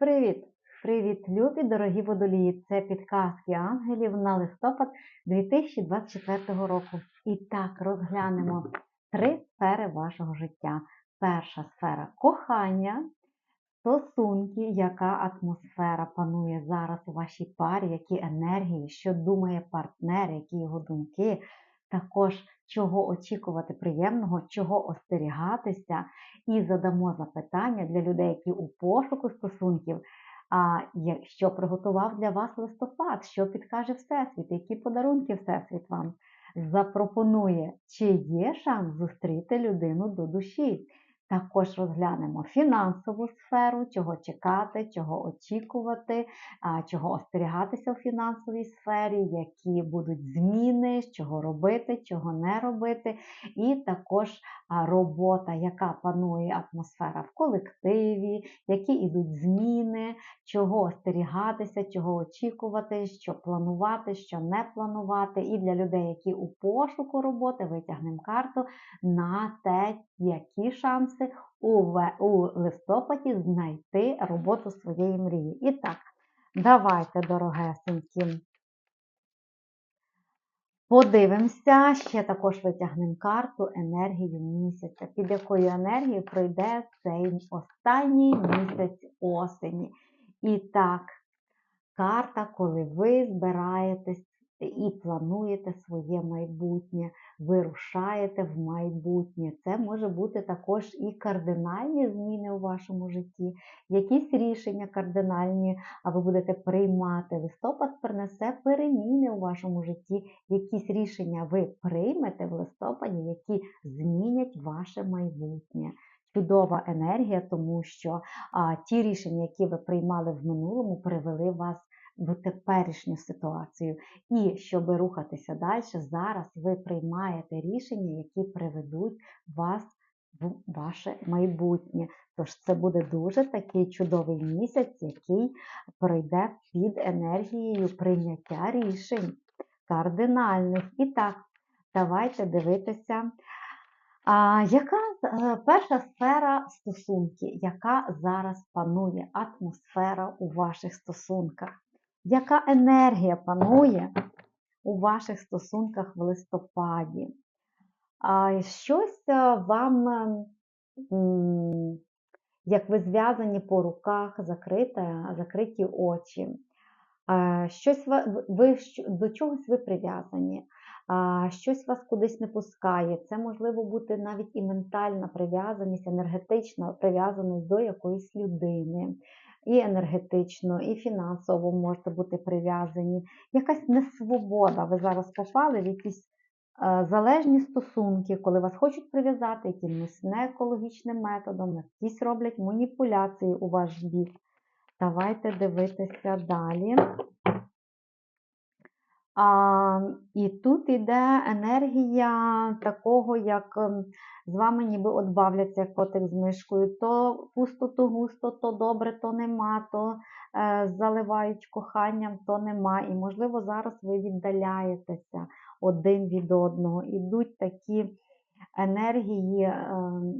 Привіт! Привіт, любі, дорогі водолії! Це підказки ангелів на листопад 2024 року. І так розглянемо три сфери вашого життя. Перша сфера кохання, стосунки, яка атмосфера панує зараз у вашій парі, які енергії, що думає партнер, які його думки. Також чого очікувати приємного, чого остерігатися, і задамо запитання для людей, які у пошуку стосунків. А що приготував для вас листопад, що підкаже Всесвіт, які подарунки Всесвіт вам запропонує, чи є шанс зустріти людину до душі. Також розглянемо фінансову сферу, чого чекати, чого очікувати, чого остерігатися у фінансовій сфері, які будуть зміни, чого робити, чого не робити. І також робота, яка панує атмосфера в колективі, які йдуть зміни, чого остерігатися, чого очікувати, що планувати, що не планувати. І для людей, які у пошуку роботи, витягнемо карту на те, які шанси у, ве- у листопаді знайти роботу своєї мрії. І так, давайте, дорогесенькі. Подивимося, ще також витягнемо карту енергію місяця, під якою енергією пройде цей останній місяць осені. І так, карта, коли ви збираєтесь і плануєте своє майбутнє, вирушаєте в майбутнє. Це може бути також і кардинальні зміни у вашому житті, якісь рішення кардинальні, а ви будете приймати. Листопад принесе переміни у вашому житті, якісь рішення ви приймете в листопаді, які змінять ваше майбутнє. Чудова енергія, тому що а, ті рішення, які ви приймали в минулому, привели вас в теперішню ситуацію. І щоб рухатися далі, зараз ви приймаєте рішення, які приведуть вас в ваше майбутнє. Тож це буде дуже такий чудовий місяць, який пройде під енергією прийняття рішень кардинальних. І так, давайте дивитися. А, яка е, перша сфера стосунки, яка зараз панує атмосфера у ваших стосунках? Яка енергія панує у ваших стосунках в листопаді? А, щось е, вам, як ви зв'язані по руках, закрита, закриті очі. Щось ва- ви до чогось ви прив'язані, щось вас кудись не пускає. Це можливо бути навіть і ментальна прив'язаність, енергетична прив'язаність до якоїсь людини. І енергетично, і фінансово можете бути прив'язані. Якась несвобода. Ви зараз попали в якісь е, залежні стосунки, коли вас хочуть прив'язати якимось неекологічним методом, якісь роблять маніпуляції у ваш бік. Давайте дивитися далі. А, і тут іде енергія такого, як ем, з вами ніби от бавляться котик з мишкою. То пусто, то густо, то добре, то нема, то е, заливають коханням, то нема. І, можливо, зараз ви віддаляєтеся один від одного. Ідуть такі енергії ем,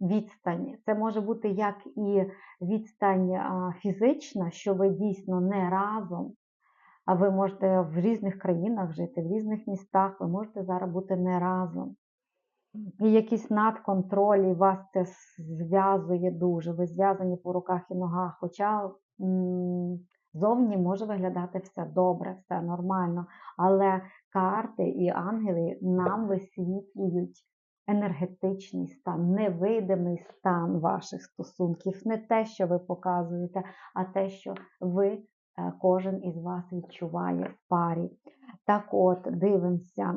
відстані. Це може бути як і відстань фізична, що ви дійсно не разом. А ви можете в різних країнах жити, в різних містах, ви можете зараз бути не разом. І якийсь надконтроль, і вас це зв'язує дуже. Ви зв'язані по руках і ногах. Хоча зовні може виглядати все добре, все нормально. Але карти і ангели нам висвітлюють енергетичний стан, невидимий стан ваших стосунків. Не те, що ви показуєте, а те, що ви кожен із вас відчуває в парі. Так от, дивимося.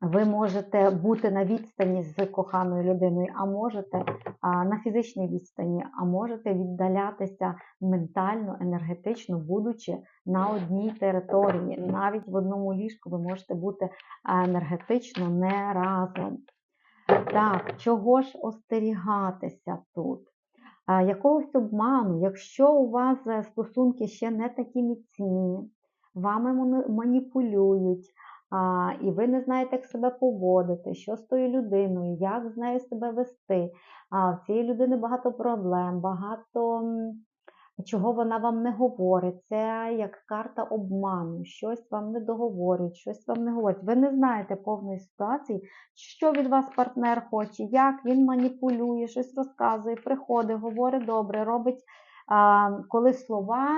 Ви можете бути на відстані з коханою людиною, а можете на фізичній відстані, а можете віддалятися ментально, енергетично, будучи на одній території. Навіть в одному ліжку ви можете бути енергетично не разом. Так, чого ж остерігатися тут? Якогось обману, якщо у вас е, стосунки ще не такі міцні, вами маніпулюють, і ви не знаєте, як себе поводити, що з тою людиною, як з нею себе вести. В цієї людини багато проблем, багато чого вона вам не говорить. Це як карта обману, щось вам не договорюють, щось вам не говорять. Ви не знаєте повної ситуації, що від вас партнер хоче, як він маніпулює, щось розказує, приходить, говорить добре, робить, коли слова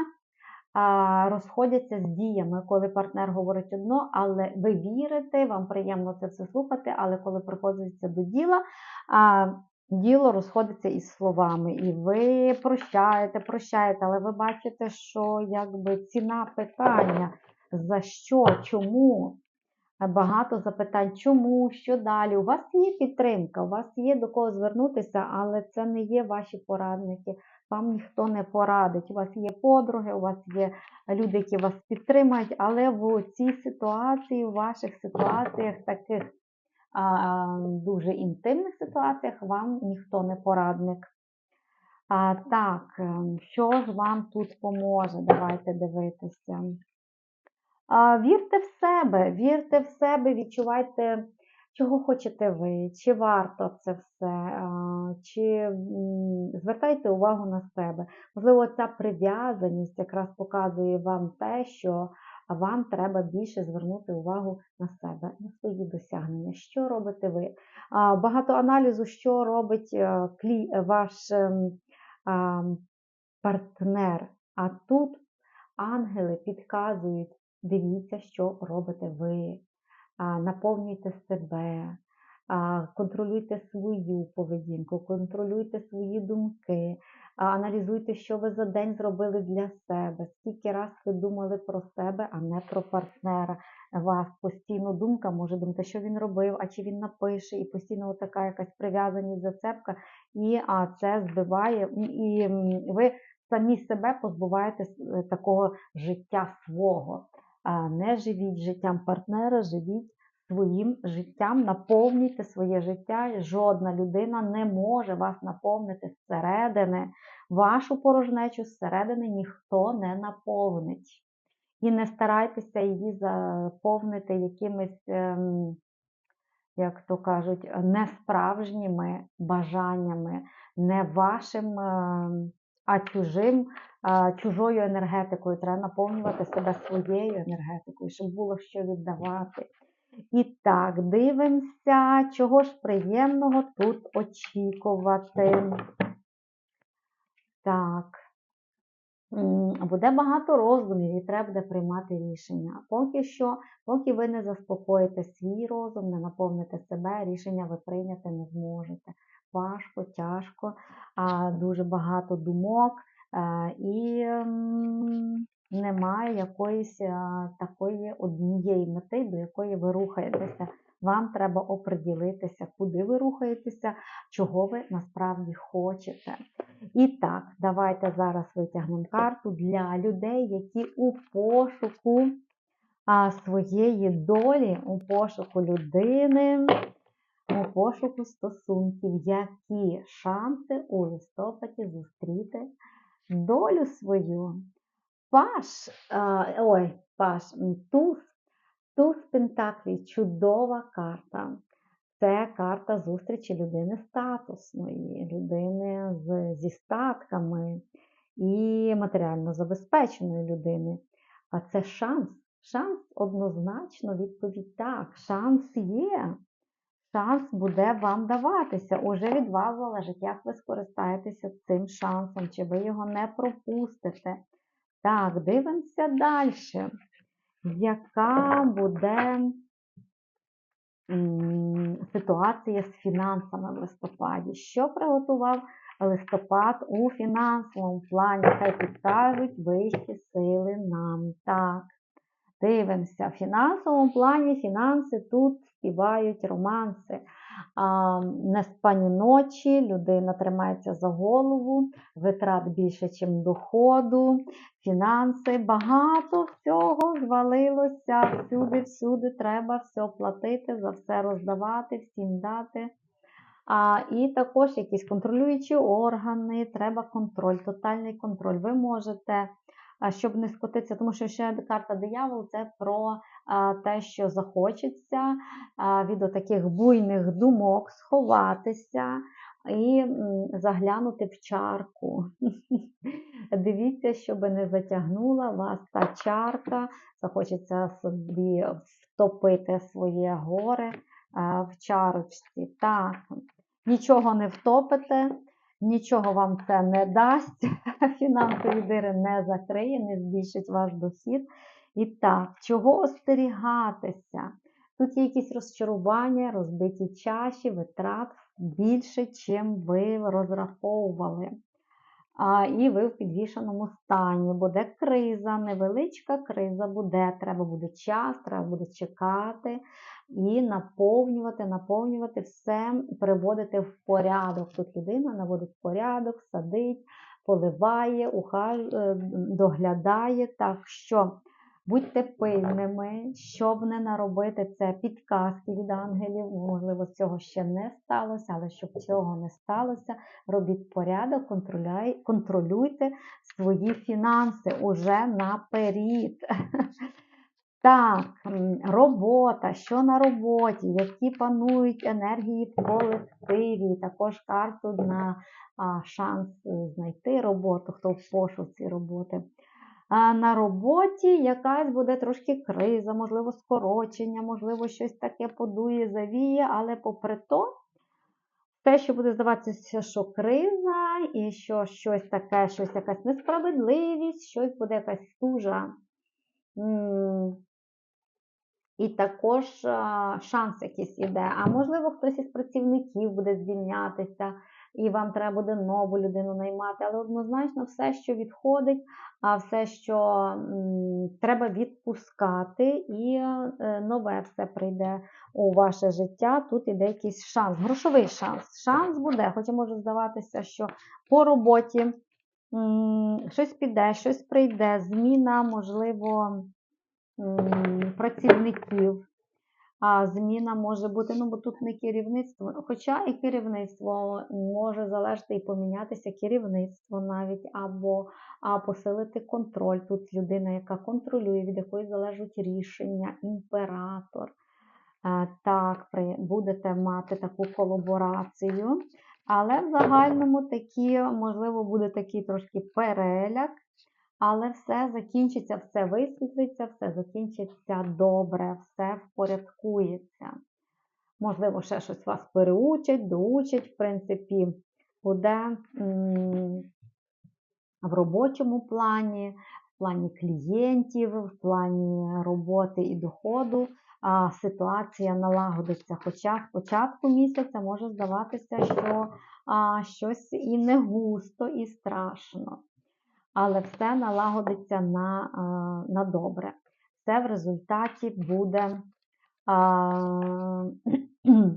розходяться з діями, коли партнер говорить одно, але ви вірите, вам приємно це все слухати, але коли приходиться до діла, діло розходиться із словами. І ви прощаєте, прощаєте, але ви бачите, що якби ціна питання, за що, чому. Багато запитань, чому, що далі. У вас є підтримка, у вас є до кого звернутися, але це не є ваші порадники вам ніхто не порадить. У вас є подруги, у вас є люди, які вас підтримають, але в цій ситуації, в ваших ситуаціях, таких дуже інтимних ситуаціях, вам ніхто не порадник. А, Так, ем, що ж вам тут поможе? Давайте дивитися. А, Вірте в себе, вірте в себе, відчувайте чого хочете ви, чи варто це все, чи звертайте увагу на себе. Можливо, ця прив'язаність якраз показує вам те, що вам треба більше звернути увагу на себе, на свої досягнення. Що робите ви? Багато аналізу, що робить е, ваш ем, партнер. А тут ангели підказують, дивіться, що робите ви наповнюйте себе, контролюйте свою поведінку, контролюйте свої думки, аналізуйте, що ви за день зробили для себе, скільки раз ви думали про себе, а не про партнера. Вас постійно думка може думати, що він робив, а чи він напише, і постійно така якась прив'язаність, зацепка, і а, це збиває, і ви самі себе позбуваєте е, такого життя свого. Не живіть життям партнера, живіть своїм життям, наповнюйте своє життя. Жодна людина не може вас наповнити зсередини. Вашу порожнечу зсередини ніхто не наповнить. І не старайтеся її заповнити якимись, ем, як то кажуть, несправжніми бажаннями, не вашим, ем, а чужим чужою енергетикою, треба наповнювати себе своєю енергетикою, щоб було що віддавати. І так, дивимося, чого ж приємного тут очікувати. Так, буде багато роздумів і треба буде приймати рішення. Поки що, поки ви не заспокоїте свій розум, не наповните себе, рішення ви прийняти не зможете. Важко, тяжко, дуже багато думок. Е, і немає якоїсь е, такої однієї мети, до якої ви рухаєтеся. Вам треба оприділитися, куди ви рухаєтеся, чого ви насправді хочете. І так, давайте зараз витягнемо карту для людей, які у пошуку своєї долі, у пошуку людини, у пошуку стосунків, які шанси у листопаді зустріти долю свою. Паш, ой, паш, туз, туз Пентаклі, чудова карта. Це карта зустрічі людини статусної, людини з, зі статками і матеріально забезпеченої людини. А це шанс. Шанс однозначно відповідь так. Шанс є шанс буде вам даватися. Уже від вас залежить, як ви скористаєтеся цим шансом, чи ви його не пропустите. Так, дивимося далі. Яка буде ситуація з фінансами в листопаді? Що приготував листопад у фінансовому плані? Хай підкажуть вищі сили нам. Так. Дивимося, в фінансовому плані фінанси тут співають романси. Неспані ночі, людина тримається за голову, витрат більше, ніж доходу, фінанси. Багато всього звалилося. Всюди-всюди треба все платити, за все роздавати, всім дати. А, І також якісь контролюючі органи, треба контроль, тотальний контроль. Ви можете щоб не скотитися, тому що ще карта диявол це про те, що захочеться від таких буйних думок сховатися і заглянути в чарку. Дивіться, щоб не затягнула вас та чарка, захочеться собі втопити своє горе в чарочці. Так, нічого не втопите. Нічого вам це не дасть, фінансові дири не закриє, не збільшить ваш дохід. І так, чого остерігатися? Тут є якісь розчарування, розбиті чаші, витрат більше, чим ви розраховували. І ви в підвішеному стані. Буде криза, невеличка криза буде. Треба буде час, треба буде чекати і наповнювати, наповнювати все, приводити в порядок. Тут людина наводить порядок, садить, поливає, е, доглядає. Так що будьте пильними, щоб не наробити це підказки від ангелів. Можливо, цього ще не сталося, але щоб цього не сталося, робіть порядок, контролюйте свої фінанси уже наперед. Так, робота, що на роботі, які панують енергії в колективі, також карту на шанс е, знайти роботу, хто в пошуці роботи. На роботі якась буде трошки криза, можливо, скорочення, можливо, щось таке подує, завіє, але попри то, те, що буде здаватися, що криза, і що щось таке, щось якась несправедливість, щось буде якась стужа. і також шанс якийсь іде. А можливо, хтось із працівників буде звільнятися, і вам треба буде нову людину наймати. Але однозначно все, що відходить, а все, що треба відпускати, і е, нове все прийде у ваше життя. Тут іде якийсь шанс, грошовий шанс. Шанс буде, хоча може здаватися, що по роботі щось піде, щось прийде, зміна, можливо працівників. А зміна може бути, ну бо тут не керівництво, хоча і керівництво може залежати і помінятися керівництво навіть, або а, посилити контроль. Тут людина, яка контролює, від якої залежать рішення, імператор. А, Так, при- будете мати таку колаборацію. Але в загальному такі, можливо, буде такий трошки переляк, але все закінчиться, все висвітлиться, все закінчиться добре, все впорядкується. Можливо, ще щось вас переучать, доучать, в принципі, буде в робочому плані, в плані клієнтів, в плані роботи і доходу. Ситуація налагодиться. Хоча з початку місяця може здаватися, що щось і не густо, і страшно але все налагодиться на, на добре. Все в результаті буде а,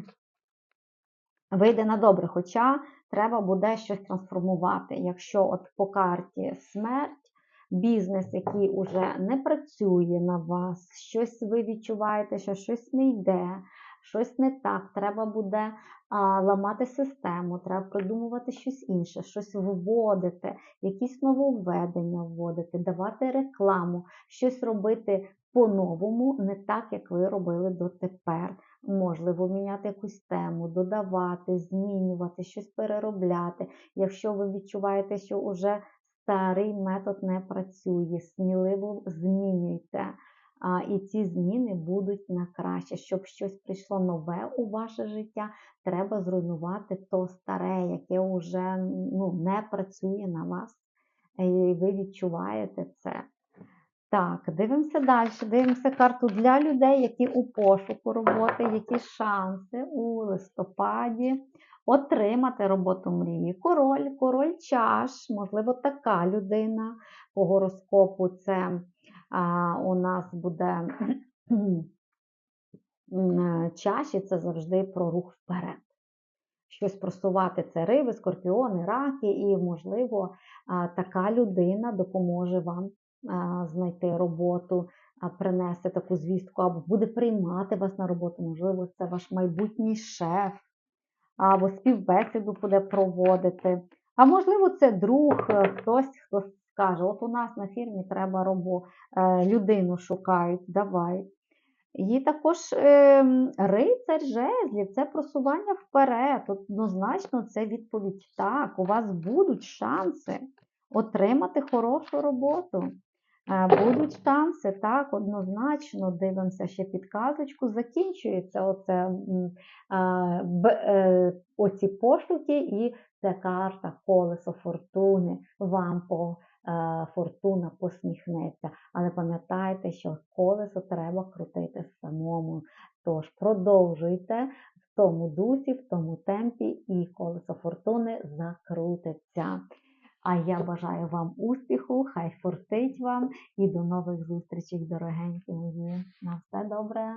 вийде на добре, хоча треба буде щось трансформувати. Якщо от по карті смерть, бізнес, який уже не працює на вас, щось ви відчуваєте, що щось не йде, щось не так, треба буде а, ламати систему, треба придумувати щось інше, щось вводити, якісь нововведення вводити, давати рекламу, щось робити по-новому, не так, як ви робили дотепер. Можливо, міняти якусь тему, додавати, змінювати, щось переробляти. Якщо ви відчуваєте, що вже старий метод не працює, сміливо змінюйте. І ці зміни будуть на краще. Щоб щось прийшло нове у ваше життя, треба зруйнувати то старе, яке вже ну, не працює на вас. І ви відчуваєте це. Так, дивимося далі. Дивимося карту для людей, які у пошуку роботи, які шанси у листопаді отримати роботу мрії. Король, король чаш, можливо, така людина по гороскопу це у нас буде чаші, це завжди про рух вперед. Щось просувати це риби, скорпіони, раки, і, можливо, а, така людина допоможе вам а, знайти роботу, а, принесе таку звістку, або буде приймати вас на роботу. Можливо, це ваш майбутній шеф, або співбесіду буде проводити. А можливо, це друг, е, хтось, хто каже: от у нас на фірмі треба робо, е, людину шукають, давай. І також ем, рицар жезлів це просування вперед. Однозначно, це відповідь так. У вас будуть шанси отримати хорошу роботу. Е, Будуть шанси, так, однозначно дивимося ще підказочку. Закінчується оце, е, оці пошуки, і це карта колесо фортуни. Вам по е, фортуна посміхнеться. Але пам'ятайте, що колесо треба крутити самому. Тож продовжуйте в тому дусі, в тому темпі, і колесо фортуни закрутиться. А я бажаю вам успіху, хай фортить вам і до нових зустрічей, дорогенькі мої. На все добре!